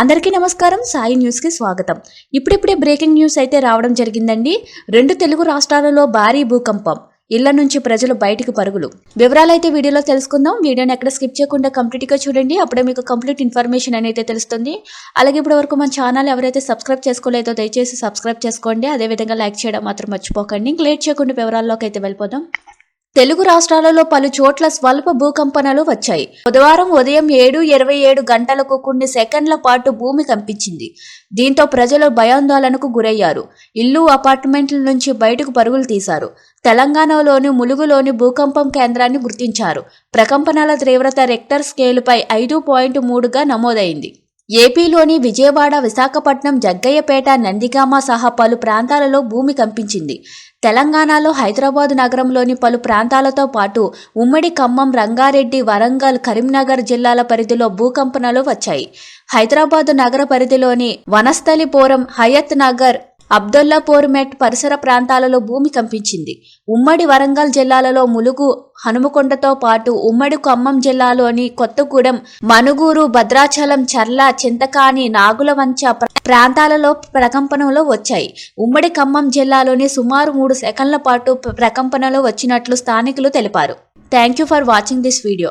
అందరికీ నమస్కారం. సాయి న్యూస్కి స్వాగతం. ఇప్పుడిప్పుడే బ్రేకింగ్ న్యూస్ అయితే రావడం జరిగిందండి. రెండు తెలుగు రాష్ట్రాలలో భారీ భూకంపం. ఇళ్ళ నుంచి ప్రజలు బయటకు పరుగులు. వివరాలైతే వీడియోలో తెలుసుకుందాం. వీడియోని ఎక్కడ స్కిప్ చేయకుండా కంప్లీట్గా చూడండి. అప్పుడే మీకు కంప్లీట్ ఇన్ఫర్మేషన్ అనేది తెలుస్తుంది. అలాగే ఇప్పటి వరకు మన ఛానల్ ఎవరైతే సబ్స్క్రైబ్ చేసుకోలేదో దయచేసి సబ్స్క్రైబ్ చేసుకోండి. అదేవిధంగా లైక్ చేయడం మాత్రం మర్చిపోకండి. ఇంక లేట్ చేయకుండా వివరాల్లోకి అయితే వెళ్ళిపోదాం. తెలుగు రాష్ట్రాలలో పలు చోట్ల స్వల్ప భూకంపనలు వచ్చాయి. బుధవారం ఉదయం ఏడు ఇరవై ఏడు గంటలకు కొన్ని సెకండ్ల పాటు భూమి కంపించింది. దీంతో ప్రజలు భయాందోళనకు గురయ్యారు. ఇల్లు అపార్ట్మెంట్ల నుంచి బయటకు పరుగులు తీశారు. తెలంగాణలోని ములుగులోని భూకంపం కేంద్రాన్ని గుర్తించారు. ప్రకంపనల తీవ్రత రెక్టర్ స్కేలుపై ఐదు పాయింట్ మూడుగా నమోదైంది. ఏపీలోని విజయవాడ విశాఖపట్నం జగ్గయ్యపేట నందిగామ సహా పలు ప్రాంతాలలో భూమి కంపించింది. తెలంగాణలో హైదరాబాద్ నగరంలోని పలు ప్రాంతాలతో పాటు ఉమ్మడి ఖమ్మం రంగారెడ్డి వరంగల్ కరీంనగర్ జిల్లాల పరిధిలో భూకంపనలు వచ్చాయి. హైదరాబాద్ నగర పరిధిలోని వనస్థలిపురం హయత్ నగర్ అబ్దుల్లాపూర్మెట్ పరిసర ప్రాంతాలలో భూమి కంపించింది. ఉమ్మడి వరంగల్ జిల్లాలలో ములుగు హనుమకొండతో పాటు ఉమ్మడి ఖమ్మం జిల్లాలోని కొత్తగూడెం మనుగూరు భద్రాచలం చర్ల చింతకాని నాగులవంచ ప్రాంతాలలో ప్రకంపనలు వచ్చాయి. ఉమ్మడి ఖమ్మం జిల్లాలోని సుమారు మూడు సెకండ్ల పాటు ప్రకంపనలో ప్రకంపనలు వచ్చినట్లు స్థానికులు తెలిపారు. Thank you for watching this video.